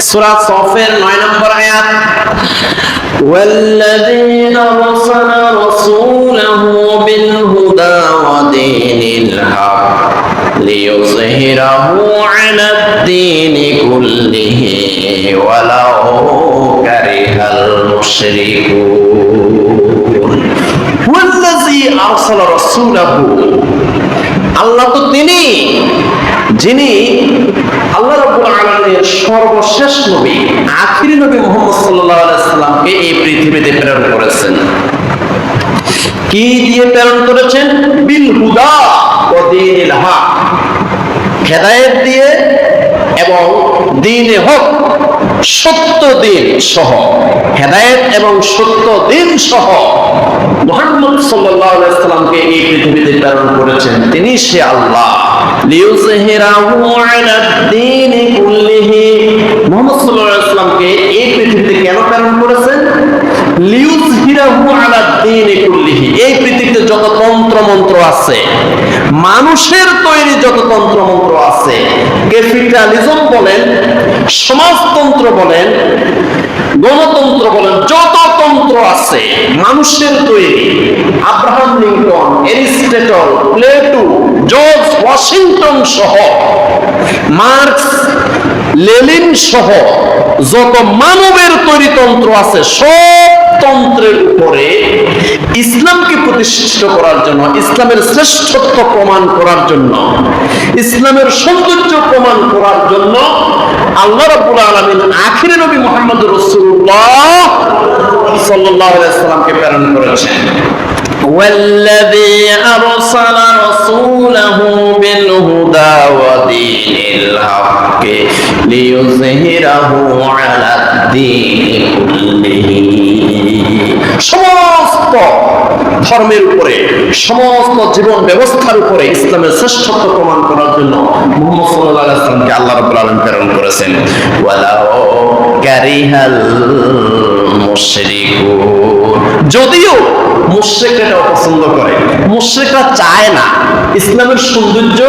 সূরা সফের 9 নম্বর আয়াত والذين أرسل رسوله بالهدى ودين الحق ليظهره على الدين كله ولو كره المشركون হুয়াল্লাযী আরসালা রাসূলাহু আল্লাহ তো তিনি যিনি আল্লাহ রাব্বুল সর্বশেষ নবী, আখিরি নবী মুহাম্মদ সাল্লামকে এই পৃথিবীতে প্রেরণ করেছেন? কি দিয়ে প্রেরণ করেছেন? বিল হুদা ওয়া দীনিল হক। হেদায়েত দিয়ে এবং দিনে হক, সত্য দিন সহ। হেদায়েত এবং সত্য দিন সহ মুহাম্মদ সাল্লাল্লাহু আলাইহি সাল্লামকে এই পৃথিবীতে প্রেরণ করেছেন? তিনি সে আল্লাহ। লিইউযহিরাহু আলা তন্ত্র আছে, মানুষের তৈরি যত তন্ত্র মন্ত্র আছে ক্যাপিটালিজম বলেন, সমাজতন্ত্র বলেন, গণতন্ত্র বলেন যত তন্ত্র আছে, মানুষের তৈরি। Abraham Lincoln Aristotle Plato, George Washington সহ, মার্কস লেলিন সহ, যত মানবের তৈরি তন্ত্র আছে, সব তন্ত্রের উপরে ইসলামকে প্রতিষ্ঠিত করার জন্য ইসলামের শ্রেষ্ঠত্ব প্রমাণ করার জন্য ইসলামের সৌন্দর্য প্রমাণ করার জন্য আল্লাহ রাব্বুল আলামিন আখিরে নবী মুহাম্মদ রাসূলুল্লাহ সাল্লাল্লাহু আলাইহি সাল্লামকে প্রেরণ করেছেন والذي أرسل رسوله بالهدى ودين الحق ليظهره على الدين كله সমস্ত ধর্মের উপরে, সমস্ত জীবন ব্যবস্থার উপরে ইসলামের শ্রেষ্ঠত্ব প্রমাণ করার জন্য মোহাম্মদ সাল্লাল্লাহু আলাইহি আল্লাহ রাব্বুল আলামিন প্রেরণ করেছেন। ওয়ালাও কারিহাল মুশরিকুন। যদিও মুশরিকরা পছন্দ করে, মুশরিকরা চায় না ইসলামের সৌন্দর্য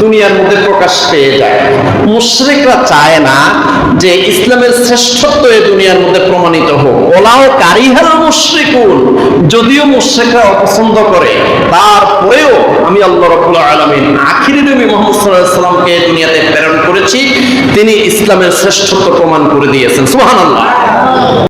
দুনিয়ার মধ্যে প্রকাশ পেয়ে যায়। মুশরিকরা চায় না যে ইসলামের শ্রেষ্ঠত্ব এ দুনিয়ার মধ্যে প্রমাণিত হোক। ওলাও কারিহাল মুশরিকুন, যদিও মুশরিকরা অপছন্দ করে। তারপরেও আমি আল্লাহ রাব্বুল আলামিন আখিরি নবী মুহাম্মদ সাল্লাল্লাহু সাল্লামকে দুনিয়াতে প্রেরণ করেছি, তিনি ইসলামের শ্রেষ্ঠত্ব প্রমাণ করে দিয়েছেন। সুবহানাল্লাহ।